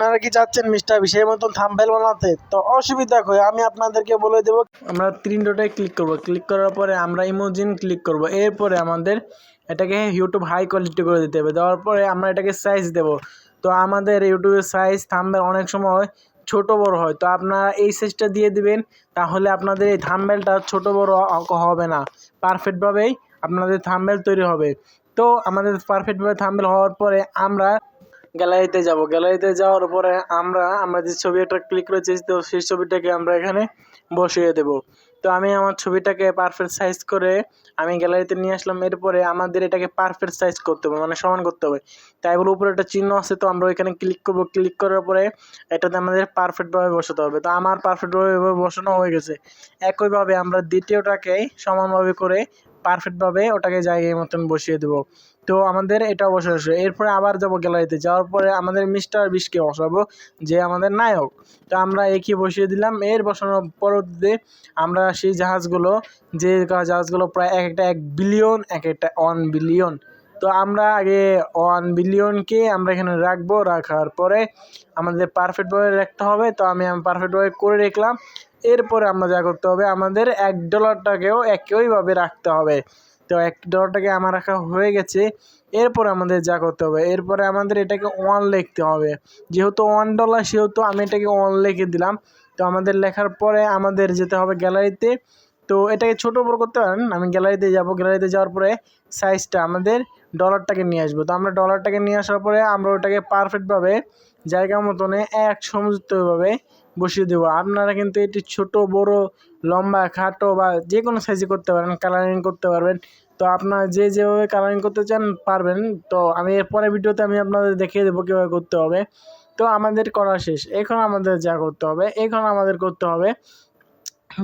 আপনারা কি চাচ্ছেন, মিস্টার বিশের মতন থাম্বেল বানাতে? তো অসুবিধা কই, আমি আপনাদেরকে বলে দেবো। আমরা তিন ডোটায় ক্লিক করব। ক্লিক করার পরে আমরা ইমোজিন ক্লিক করব। এরপরে আমাদের এটাকে ইউটিউব হাই কোয়ালিটি করে দিতে হবে। দেওয়ার পরে আমরা এটাকে সাইজ দেব। তো আমাদের ইউটিউবের সাইজ থাম্বেল অনেক সময় ছোট বড় হয়। তো আপনারা এই সাইজটা দিয়ে দিবেন, তাহলে আপনাদের এই থাম্বেলটা ছোট বড় হবে না। পারফেক্টভাবেই আপনাদের থাম্বেল তৈরি হবে। তো আমাদের পারফেক্টভাবে থাম্বেল হওয়ার পরে আমরা গ্যালারিতে যাব। গ্যালারিতে যাওয়ার পরে আমরা আমরা যে ছবি একটা ক্লিক করেছি, তো সেই ছবিটাকে আমরা এখানে বসিয়ে দেব। তো আমি আমার ছবিটাকে পারফেক্ট সাইজ করে আমি গ্যালারিতে নিয়ে আসলাম। এরপরে আমাদের এটাকে পারফেক্ট সাইজ করতে হবে মানে সমান করতে হবে। তাই বলে উপরে একটা চিহ্ন আছে, তো আমরা ওইখানে ক্লিক করব। ক্লিক করার পরে এটাতে আমাদের পারফেক্টভাবে বসাতে হবে। তো আমার পারফেক্টভাবে বসানো হয়ে গেছে। একইভাবে আমরা দ্বিতীয়টাকে সমানভাবে করে পারফেক্টভাবে ওটাকে জায়গায় মতন বসিয়ে দেবো। তো আমাদের এটা বসে বসে এরপরে আবার যাব গ্যালারিতে যাওয়ার পরে আমাদের মিস্টার বিশকে বসাবো, যে আমাদের নায়ক। তো আমরা একে বসিয়ে দিলাম? এর বসানোর পরবর্তীতে আমরা সেই জাহাজগুলো, যে জাহাজগুলো প্রায় এক একটা এক বিলিয়ন এক একটা ওয়ান বিলিয়ন তো আমরা আগে ওয়ান বিলিয়নকে আমরা এখানে রাখব, রাখার পরে আমাদের পারফেক্ট পারফেক্টভাবে রাখতে হবে। তো আমি পারফেক্ট পারফেক্টভাবে করে রাখলাম। এরপরে আমরা যা করতে হবে, আমাদের এক ডলারটাকেও একইভাবে রাখতে হবে। তো এক ডলারটাকে আমার রাখা হয়ে গেছে। এরপর আমাদের যা করতে হবে, এরপরে আমাদের এটাকে ওয়ান লিখতে হবে। যেহেতু ওয়ান ডলার সেহেতু আমি এটাকে ওয়ান লিখে দিলাম। তো আমাদের লেখার পরে আমাদের যেতে হবে গ্যালারিতে তো এটাকে ছোটো বড় করতে পারেন। আমি গ্যালারিতে যাব। গ্যালারিতে যাওয়ার পরে সাইজটা আমাদের ডলারটাকে নিয়ে আসব। তো আমরা ডলারটাকে নিয়ে আসার পরে আমরা ওটাকে পারফেক্টভাবে জায়গা মতনে এক সমযুক্তভাবে বসিয়ে দেবো। আপনারা কিন্তু এটি ছোট, বড়, লম্বা, খাটো বা যে কোনো সাইজে করতে পারেন কালারিং করতে পারবেন। তো আপনারা যে যেভাবে কালারিং করতে চান পারবেন। তো আমি এর পরের ভিডিওতে আমি আপনাদের দেখিয়ে দেবো কীভাবে করতে হবে। তো আমাদের করা শেষ। এখন আমাদের যা করতে হবে, এখন আমাদের করতে হবে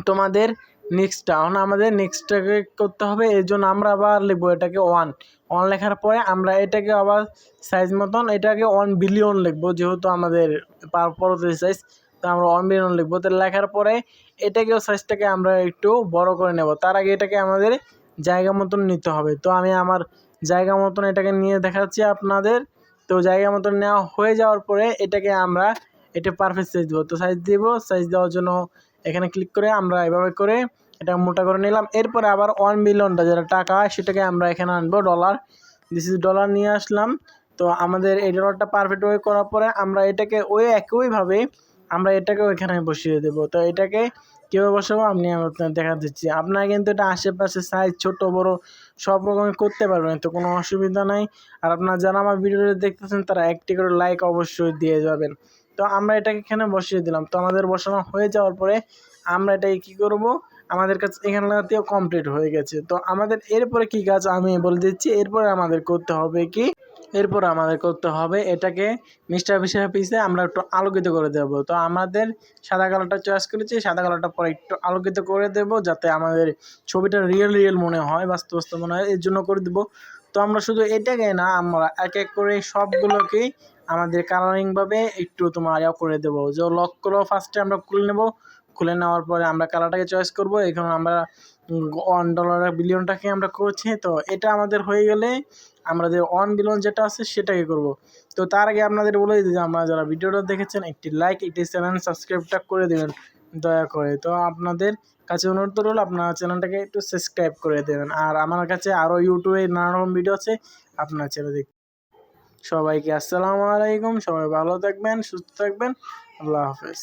তোমাদের নেক্সটটা এখন আমাদের নেক্সটটাকে করতে হবে এর জন্য আমরা আবার লিখব এটাকে ওয়ান ওয়ান লেখার পরে আমরা এটাকে আবার সাইজ মতন এটাকে ওয়ান বিলিয়ন লিখব, যেহেতু আমাদের পার- পরবর্তী সাইজ তো আমরা ওয়ান বিলিয়ন লিখব। তো লেখার পরে এটাকেও সাইজটাকে আমরা একটু বড় করে নেব। তার আগে এটাকে আমাদের জায়গা মতন নিতে হবে। তো আমি আমার জায়গা মতন এটাকে নিয়ে দেখাচ্ছি আপনাদের। তো জায়গা মতন নেওয়া হয়ে যাওয়ার পরে এটাকে আমরা এটা পারফেক্ট সাইজ দেবো। তো সাইজ দেবো সাইজ দেওয়ার জন্য এখানে ক্লিক করে আমরা এভাবে করে এটা মোটা করে নিলাম। এরপরে আবার ওয়ান মিলিয়নটা যেটা টাকা সেটাকে আমরা এখানে আনব ডলার দিস ইজ ডলার নিয়ে আসলাম। তো আমাদের এই ডলারটা পারফেক্ট ওয়ে করার পরে আমরা এটাকে ওই একইভাবে আমরা এটাকেও এখানে বসিয়ে দেবো। তো এটাকে কীভাবে বসাবো? আপনি আপনার দেখা দিচ্ছি। আপনারা কিন্তু এটা আশেপাশে সাইজ ছোট, বড় সব রকমের করতে পারবেন, তো কোনো অসুবিধা নাই। আর আপনারা যারা আমার ভিডিওটা দেখতেছেন, তারা একটি করে লাইক অবশ্যই দিয়ে যাবেন। তো আমরা এটাকে এখানে বসিয়ে দিলাম। তো আমাদের বসানো হয়ে যাওয়ার পরে আমরা এটাকে কী করব? আমাদের কাছে এখানটাতেও কমপ্লিট হয়ে গেছে। তো আমাদের এরপরে কি কাজ আমি বলে দিচ্ছি। এরপরে আমাদের করতে হবে কি? এরপর আমাদের করতে হবে এটাকে মিস্টার বিষয় পিসে আমরা একটু আলোকিত করে দেব। তো আমাদের সাদা কালারটা চয়েস করেছি। সাদা কালারটা পরে একটু আলোকিত করে দেব, যাতে আমাদের ছবিটা রিয়েল রিয়েল মনে হয় বাস্তব বাস্তব মনে হয়। এর জন্য করে দেবো। তো আমরা শুধু এটাকে না, আমরা এক এক করে সবগুলোকেই আমাদের কালারিংভাবে একটু তোমার ইয়া করে দেবো। যে লক করো ফার্স্টে আমরা খুলে নেব। খুলে নেওয়ার পরে আমরা কালারটাকে চয়েস করব। এখন আমরা ওয়ান ডলার বিলিয়নটাকে আমরা করছি। তো এটা আমাদের হয়ে গেলে আমরা যে ওয়ান বিলিয়ন যেটা আছে সেটাকে করব। তো তার আগে আপনাদের বলে দিই যে আমরা যারা ভিডিওটা দেখেছেন, একটি লাইক একটি চ্যানেল সাবস্ক্রাইবটা করে দেবেন। দয়া করে। তো আপনাদের কাছে অনুরোধ রইল, আপনার চ্যানেলটাকে একটু সাবস্ক্রাইব করে দেবেন। আর আমার কাছে আরও ইউটিউবে নানা রকম ভিডিও আছে, আপনার চ্যানেল দেখ সবাইকে আসসালামু আলাইকুম, সবাই ভালো থাকবেন, সুস্থ থাকবেন, আল্লাহ হাফেজ।